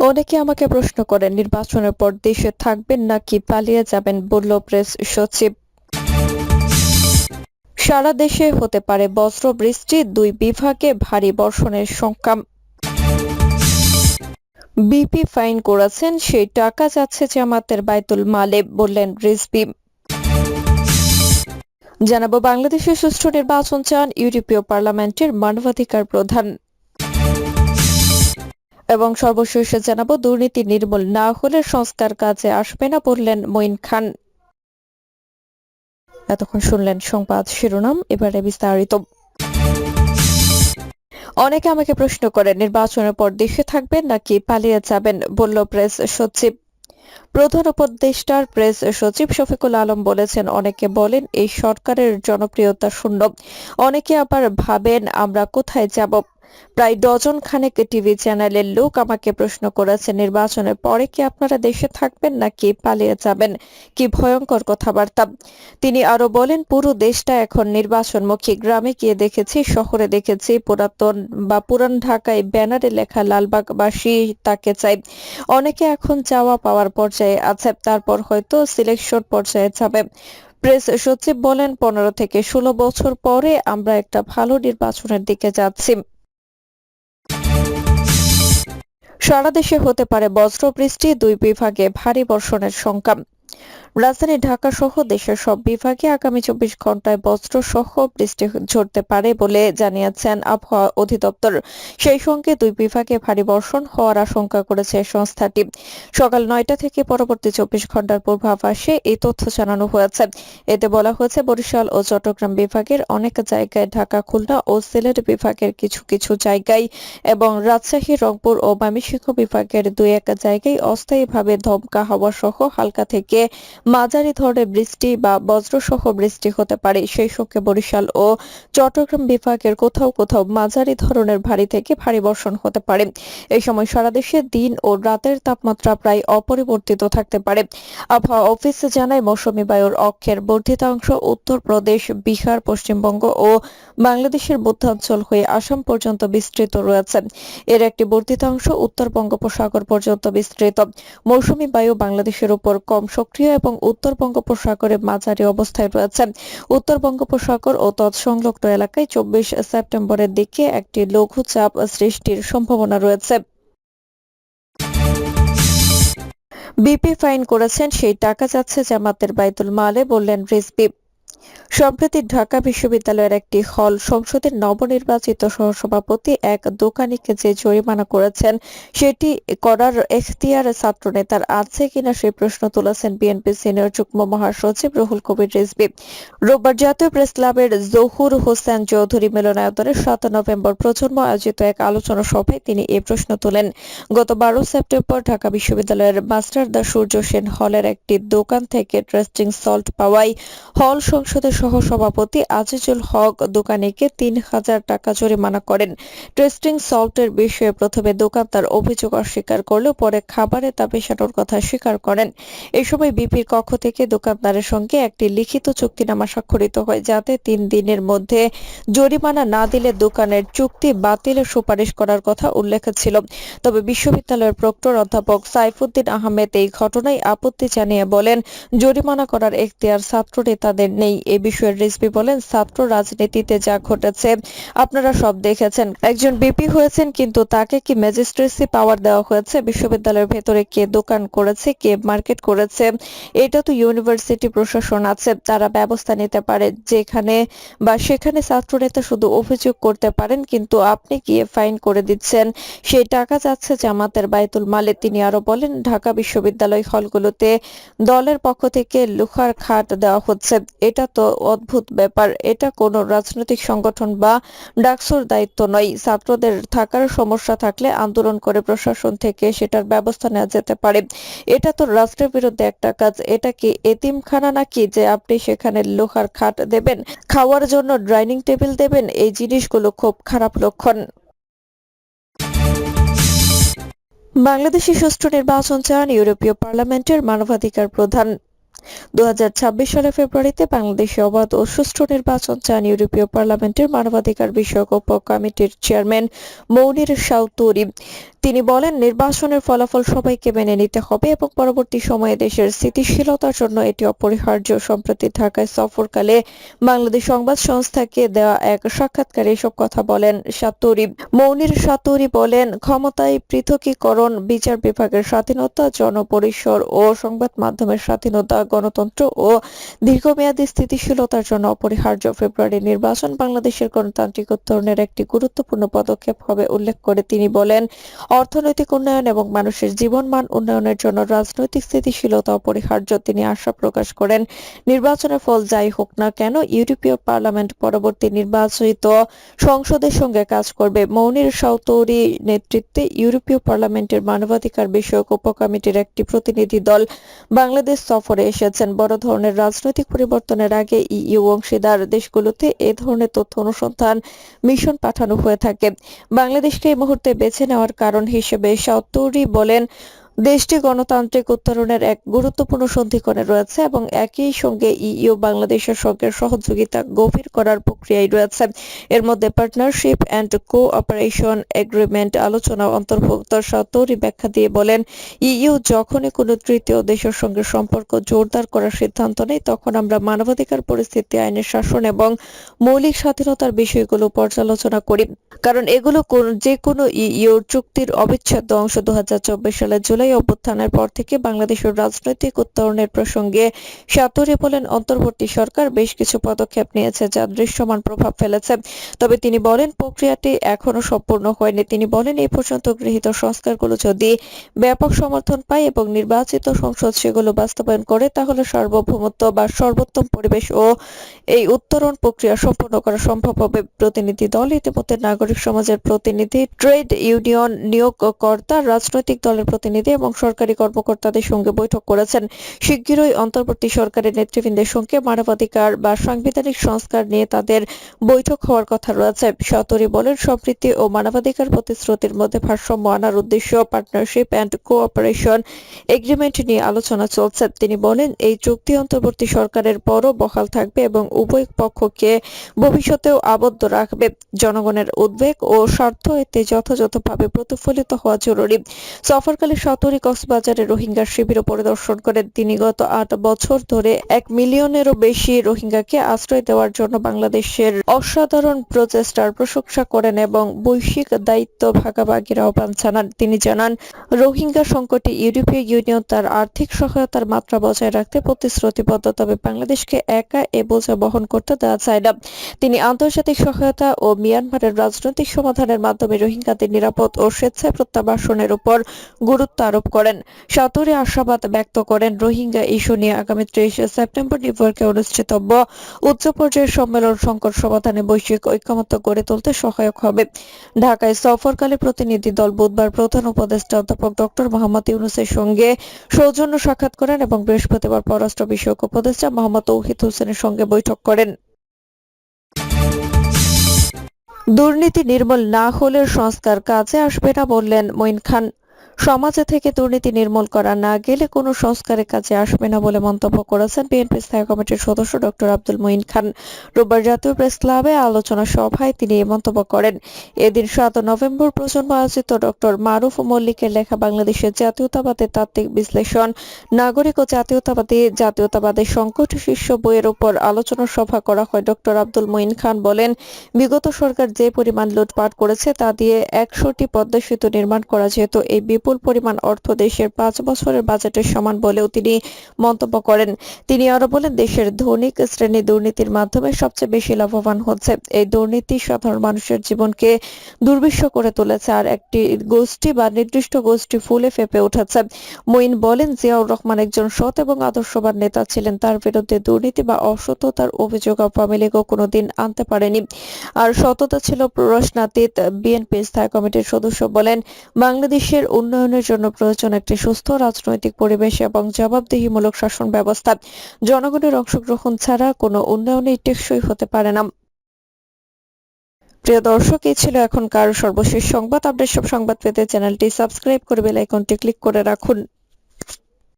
অনেকে আমাকে প্রশ্ন করেন, নির্বাচনের পর দেশে থাকবেন নাকি পালিয়ে যাবেন? বলল প্রেস সচিব। সারা দেশে হতে পারে বজ্র বৃষ্টি, দুই বিভাগে ভারী বর্ষণের সংখ্যা। বিপি ফাইন করেছেন, সেই টাকা যাচ্ছে জামাতের বাইতুল মালে, বললেন রিজবি জানাব, বাংলাদেশের সুষ্ঠু নির্বাচন চান ইউরোপীয় পার্লামেন্টের মানবাধিকার প্রধান। এবং সর্বশেষে জানাব, দুর্নীতি নির্মূল না হলে সংস্কার কাজে আসবে না বললেন মঈন খান। এতক্ষণ শুনলেন সংবাদ শিরোনাম, এবারে বিস্তারিত। অনেকে আমাকে প্রশ্ন করেন, নির্বাচনের পর দেশে থাকবেন নাকি পালিয়ে যাবেন? বলল প্রেস সচিব। প্রধান উপদেষ্টার প্রেস সচিব শফিকুল আলম বলেছেন, অনেকে বলেন, এই সরকারের জনপ্রিয়তা শূন্য। অনেকে আবার ভাবেন, আমরা কোথায় যাব? প্রায় ডজন খানেক টিভি চ্যানেলের লোক আমাকে প্রশ্ন করেছে, নির্বাচনের পরে কি আপনারা দেশে থাকবেন নাকি পালিয়ে যাবেন? কি ভয়ঙ্কর কথাবার্তা। তিনি আরও বলেন, পুরো দেশটা এখন নির্বাচনমুখী। গ্রামে গিয়ে দেখেছি, শহরে দেখেছি, পুরাতন বা পুরান ঢাকায় ব্যানারে লেখা লালবাগবাসী তাকে চাই। অনেকে এখন চাওয়া পাওয়ার পর্যায়ে আছে, তারপর হয়তো সিলেকশন পর্যায়ে যাবে। প্রেস সচিব বলেন, পনেরো থেকে ষোলো বছর পরে আমরা একটা ভালো নির্বাচনের দিকে যাচ্ছি। সারা দেশে হতে পারে বজ্রবৃষ্টি দুই বিভাগে ভারী বর্ষণের সংখ্যা। রাজধানী ঢাকা সহ দেশের সব বিভাগে আগামী চব্বিশ ঘন্টায় বজ্র সহ বৃষ্টি ঝরতে পারে বলে জানিয়েছেন আবহাওয়া অধিদপ্তর। সেই সঙ্গে দুই বিভাগে ভারী বর্ষণ হওয়ার আশঙ্কা করেছে সংস্থাটি। সকাল নয়টা থেকে পরবর্তী চব্বিশ ঘণ্টার পূর্বাভাসে এই তথ্য জানানো হয়েছে। এতে বলা হয়েছে, বরিশাল ও চট্টগ্রাম বিভাগের অনেক জায়গায় ঢাকা, খুলনা ও সিলেট বিভাগের কিছু কিছু জায়গায় এবং রাজশাহী, রংপুর ও ময়মনসিংহ বিভাগের দুই এক জায়গায় অস্থায়ীভাবে ধমকা হাওয়া সহ হালকা থেকে মাঝারি ধরনের বৃষ্টি বা বজ্রসহ বৃষ্টি হতে পারে। সেই সঙ্গে বরিশাল ও চট্টগ্রাম বিভাগের কোথাও কোথাও মাঝারি ধরনের ভারী থেকে ভারী বর্ষণ হতে পারে। এই সময় সারা দেশে দিন ও রাতের তাপমাত্রা প্রায় অপরিবর্তিত থাকতে পারে। আবহাওয়া অফিস জানায়, মৌসুমী বায়ুর অক্ষের বর্ধিতাংশ উত্তরপ্রদেশ বিহার, পশ্চিমবঙ্গ ও বাংলাদেশের মধ্যাঞ্চল হয়ে আসাম পর্যন্ত বিস্তৃত রয়েছে। এর একটি বর্ধিতাংশ উত্তর বঙ্গোপসাগর পর্যন্ত বিস্তৃত। মৌসুমী বায়ু বাংলাদেশের উপর কম সক্রিয় এবং উত্তর বঙ্গোপসাগরে মাঝারি অবস্থায় রয়েছে। উত্তর বঙ্গোপসাগর ও তৎসংলগ্ন এলাকায় চব্বিশ সেপ্টেম্বরের দিকে একটি লঘুচাপ সৃষ্টির সম্ভাবনা রয়েছে। বিপি ফাইন করেছেন, সেই টাকা যাচ্ছে জামাতের বাইতুল মালে, বললেন রিজবি। সম্প্রতি ঢাকা বিশ্ববিদ্যালয়ের একটি হল সংসদের নবনির্বাচিত সহসভাপতি এক দোকানিকে যে জরিমানা করেছেন, সেটি করার এখতিয়ার ছাত্রনেতার আছে কিনা সেই প্রশ্ন তুলেছেন বিএনপি সিনিয়র যুগ্ম মহাসচিব রুহুল কবির রিজভি। রোববার জাতীয় প্রেস ক্লাবের জহুর হোসেন চৌধুরী মিলনায়তনে সাত নভেম্বর প্রজন্ম আয়োজিত এক আলোচনা সভায় তিনি এ প্রশ্ন তোলেন। গত বারো সেপ্টেম্বর ঢাকা বিশ্ববিদ্যালয়ের মাস্টার দা সূর্য সেন হলের একটি দোকান থেকে ট্রেস্টিং সল্ট পাওয়ায় হল সংসদের সহ সভাপতি আজিজুল হক দোকানিকে তিন হাজার টাকা জরিমানা করেন। টেস্টিং সল্টের বিষয়ে প্রথমে দোকানদার অভিযোগ অস্বীকার করলেও পরে খাবারে তা পেশানোর কথা স্বীকার করেন। এ সময় বিপির কক্ষ থেকে দোকানদারের সঙ্গে একটি লিখিত চুক্তিনামা স্বাক্ষরিত হয়, যাতে তিন দিনের মধ্যে জরিমানা না দিলে দোকানের চুক্তি বাতিলের সুপারিশ করার কথা উল্লেখ ছিল। তবে বিশ্ববিদ্যালয়ের প্রক্টর অধ্যাপক সাইফুদ্দিন আহমেদ এই ঘটনায় আপত্তি জানিয়ে বলেন, জরিমানা করার এখতিয়ার ছাত্র নেতাদের নেই। এ বিষয়ে রিজভি বলেন ছাত্র রাজনীতিতে যা ঘটেছে। আপনারা সব দেখেছেন। একজন বিপি হয়েছেন, কিন্তু তাকে কি ম্যাজিস্ট্রেসি পাওয়ার দেওয়া হয়েছে? বিশ্ববিদ্যালয়ের ভেতরে কে দোকান করেছে, কে মার্কেট করেছে? এটা তো ইউনিভার্সিটি প্রশাসন আছে, তারা ব্যবস্থা নিতে পারে যেখানে বা সেখানে ছাত্র নেতা শুধু অভিযোগ করতে পারেন, কিন্তু আপনি গিয়ে ফাইন করে দিচ্ছেন। সেই টাকা যাচ্ছে জামাতের বাইতুল মালে। তিনি আরও বলেন, ঢাকা বিশ্ববিদ্যালয় হলগুলোতে দলের পক্ষ থেকে লুহার খাট দেওয়া হচ্ছে। এটা তো অদ্ভুত ব্যাপার। এটা কোনো রাজনৈতিক সংগঠন বা ডাকসুর দায়িত্ব নয়। ছাত্রদের থাকার সমস্যা থাকলে আন্দোলন করে প্রশাসন থেকে সেটার ব্যবস্থা নেওয়া যেতে পারে। এটা তো রাষ্ট্রের বিরুদ্ধে একটা কাজ। এটা কি এতিমখানা নাকি যে আপনি সেখানে লোহার খাট দেবেন, খাওয়ার জন্য ডাইনিং টেবিল দেবেন? এই জিনিসগুলো খুব খারাপ লক্ষণ। বাংলাদেশে সুষ্ঠু নির্বাচন চান ইউরোপীয় পার্লামেন্টের মানবাধিকার প্রধান। দু সালের ফেব্রুয়ারিতে বাংলাদেশে অবাধ ও সুষ্ঠু নির্বাচন চান ইউরোপীয় পার্লামেন্টের মানবাধিকার বিষয়ক উপ কমিটির চেয়ারম্যান মৌনির সাউতুরি তিনি বলেন, নির্বাচনের ফলাফল সবাইকে মেনে নিতে হবে এবং পরবর্তী সময়ে দেশের স্থিতিশীলতার জন্য এটি অপরিহার্য। সম্প্রতি ঢাকায় সফরকালে বাংলাদেশ সংবাদ সংস্থাকে দেওয়া এক সাক্ষাৎকারে এসব কথা বলেন সাতুরি। মৌনির সাতুরি বলেন, ক্ষমতায় পৃথকীকরণ, বিচার বিভাগের স্বাধীনতা, জনপরিসর ও সংবাদ মাধ্যমের স্বাধীনতা, গণতন্ত্র ও দীর্ঘমেয়াদী স্থিতিশীলতার জন্য অপরিহার্য। ফেব্রুয়ারি নির্বাচন বাংলাদেশের গণতান্ত্রিক উত্তরণের একটি গুরুত্বপূর্ণ পদক্ষেপ হবে, উল্লেখ করে তিনি বলেন অর্থনৈতিক উন্নয়ন এবং মানুষের জীবনমান উন্নয়নের জন্য রাজনৈতিক স্থিতিশীলতা অপরিহার্য তিনি আশা প্রকাশ করেন। নির্বাচনের ফল যাই হোক না কেন, ইউরোপীয় পার্লামেন্ট পরবর্তী নির্বাচিত সংসদের সঙ্গে কাজ করবে। মৌনির সাউতৌরি নেতৃত্বে ইউরোপীয় পার্লামেন্টের মানবাধিকার বিষয়ক উপকমিটির একটি প্রতিনিধি দল বাংলাদেশ সফরে এসেছেন। বড় ধরনের রাজনৈতিক পরিবর্তনের আগে ইইউ অংশীদার দেশগুলোতে এ ধরনের তথ্য অনুসন্ধান মিশন পাঠানো হয়ে থাকে। বাংলাদেশকে এই মুহূর্তে বেছে নেওয়ার কারণ হিসেবে সাউতৌরি বলেন দেশটি গণতান্ত্রিক উত্তরণের এক গুরুত্বপূর্ণ সন্ধিক্ষণে রয়েছে এবং একই সঙ্গে ইইউ বাংলাদেশের সঙ্গে সহযোগিতা গভীর করার প্রক্রিয়ায় রয়েছে। এর মধ্যে পার্টনারশিপ অ্যান্ড কোঅপারেশন এগ্রিমেন্ট আলোচনা অন্তর্ভুক্ত সাতরি ব্যাখ্যা দিয়ে বলেন, ইইউ যখনই কোনো তৃতীয় দেশের সঙ্গে সম্পর্ক জোরদার করার সিদ্ধান্ত নেয়, তখন আমরা মানবাধিকার পরিস্থিতি আইনের শাসন এবং মৌলিক স্বাধীনতার বিষয়গুলো পর্যালোচনা করি। কারণ এগুলো যে কোনো ইইউ চুক্তির অবিচ্ছেদ্য অংশ দু হাজার চব্বিশ সালের জুলাই অভ্যুত্থানের পর থেকে বাংলাদেশের রাজনৈতিক উত্তরণের প্রসঙ্গে সাতরে বলেন, অন্তর্বর্তী সরকার বেশ কিছু পদক্ষেপ নিয়েছে যা দৃশ্যমান প্রভাব ফেলেছে। তবে তিনি বলেন, প্রক্রিয়াটি এখনও সম্পূর্ণ হয়নি। তিনি বলেন, এই পর্যন্ত গৃহীত সংস্কারগুলো যদি ব্যাপক সমর্থন পায় এবং নির্বাচিত সংসদ সেগুলো বাস্তবায়ন করে, তাহলে সার্বভৌমত্ব বা সর্বোত্তম পরিবেশ ও এই উত্তরণ প্রক্রিয়া সম্পন্ন করা সম্ভব হবে। প্রতিনিধি দল ইতিমধ্যে নাগরিক সমাজের প্রতিনিধি, ট্রেড ইউনিয়ন নিয়োগকর্তা, রাজনৈতিক দলের প্রতিনিধি এবং সরকারি কর্মকর্তাদের সঙ্গে বৈঠক করেছেন। শিগগিরই অন্তর্বর্তী সরকারের নেতৃবৃন্দের সঙ্গে মানবাধিকার বা সাংবিধানিক সংস্কার নিয়ে তাদের বৈঠক হওয়ার কথা রয়েছে। সতরি বলেন, সম্প্রীতি ও মানবাধিকার প্রতিশ্রুতির মধ্যে ভারসাম্য আনার উদ্দেশ্য পার্টনারশিপ অ্যান্ড কোঅপারেশন এগ্রিমেন্ট নিয়ে আলোচনা চলছে। তিনি বলেন, এই চুক্তি অন্তর্বর্তী সরকারের পরও বহাল থাকবে এবং উভয় পক্ষকে ভবিষ্যতেও আবদ্ধ রাখবে। জনগণের উদ্বেগ ও স্বার্থ এতে যথাযথভাবে প্রতিফলিত হওয়া জরুরি। সফরকালে সতরি কক্সবাজারে রোহিঙ্গা শিবির পরিদর্শন করেন তিনি। গত আট বছর ধরে এক মিলিয়নেরও বেশি রোহিঙ্গাকে আশ্রয় দেওয়ার জন্য বাংলাদেশের অসাধারণ প্রচেষ্টার প্রশংসা করেন এবং বৈশ্বিক দায়িত্ব ভাগাভাগির আহ্বান জানান। তিনি জানান, রোহিঙ্গা সংকটে ইউরোপীয় ইউনিয়ন তার আর্থিক সহায়তার মাত্রা বজায় রাখতে প্রতিশ্রুতিবদ্ধ, তবে বাংলাদেশকে একা এ বোঝা বহন করতে দেওয়া যায় না। তিনি আন্তর্জাতিক সহায়তা ও মিয়ানমারের রাজনৈতিক সমাধানের মাধ্যমে রোহিঙ্গাদের নিরাপদ ও স্বেচ্ছায় প্রত্যাবাসনের উপর গুরুত্ব আরোপ করেন। সাতরে আশাবাদ ব্যক্ত করেন রোহিঙ্গা ইস্যু নিয়ে আগামী ত্রিশে সেপ্টেম্বর নিউইয়র্কে অনুষ্ঠিতব্য। উচ্চ পর্যায়ের সম্মেলন সংকট সমাধানে বৈশ্বিক ঐক্যমত্য গড়ে তুলতে সহায়ক হবে। ঢাকায় সফরকালে প্রতিনিধি দল বুধবার প্রধান উপদেষ্টা অধ্যাপক ডক্টর মোহাম্মদ ইউনুসের সঙ্গে সৌজন্য সাক্ষাৎ করেন এবং বৃহস্পতিবার পররাষ্ট্র বিষয়ক উপদেষ্টা মোহাম্মদ তৌহিদ হোসেনের সঙ্গে বৈঠক করেন। দুর্নীতি নির্মূল না হলে সংস্কার কাজে আসবে না বললেন মঈন খান। সমাজে থেকে দুর্নীতি নির্মূল করা না গেলে কোনো সংস্কারের কাজে আসবে না বলে মন্তব্য করেছেন বিএনপি স্থায়ী কমিটির সদস্য ডক্টর আব্দুল মঈন খান। রোববার জাতীয় প্রেস ক্লাবে আলোচনা সভায় তিনি এই মন্তব্য করেন। এদিন সাত নভেম্বর প্রজন্ম আয়োজিত ডক্টর মারুফ মল্লিকের লেখা বাংলাদেশের জাতীয়তাবাদের তাত্ত্বিক বিশ্লেষণ, নাগরিক ও জাতীয়তাবাদী জাতীয়তাবাদের সংকট শীর্ষ বইয়ের উপর আলোচনা সভা করা হয়। ডক্টর আব্দুল মঈন খান বলেন, বিগত সরকার যে পরিমাণ লুটপাট করেছে তা দিয়ে একশোটি পদ্মা সেতু নির্মাণ করা যেত এই বিপুল পরিমাণ অর্থ দেশের পাঁচ বছরের বাজেটের সমান বলেও তিনি মন্তব্য করেন। তিনি আরও বলেন, দেশের ধনিক শ্রেণি দুর্নীতির মাধ্যমে সবচেয়ে বেশি লাভবান হচ্ছে। এই দুর্নীতি সাধারণ মানুষের জীবনকে দুর্বিষহ করে তুলেছে আর একটি গোষ্ঠী বা নির্দিষ্ট গোষ্ঠী ফুলে ফেপে উঠেছে। মঈন বলেন, জিয়াউর রহমান একজন সৎ এবং আদর্শবান নেতা ছিলেন। তার বিরুদ্ধে দুর্নীতি বা অসততার অভিযোগ আওয়ামী লীগও কোনোদিন আনতে পারেনি। আর সততা ছিল প্রশ্নাতীত। বিএনপি স্থায়ী কমিটির সদস্য বলেন, বাংলাদেশের উন্নয়নের জন্য প্রয়োজন একটি সুস্থ রাজনৈতিক পরিবেশ এবং জবাবদিহিমূলক শাসন ব্যবস্থা। জনগণের অংশগ্রহণ ছাড়া কোনো উন্নয়নই টেকসই হতে পারে না। প্রিয় দর্শক, এই ছিল এখনকার সর্বশেষ সংবাদ। আপডেট সব সংবাদ পেতে চ্যানেলটি সাবস্ক্রাইব করে বেল আইকনটি ক্লিক করে রাখুন।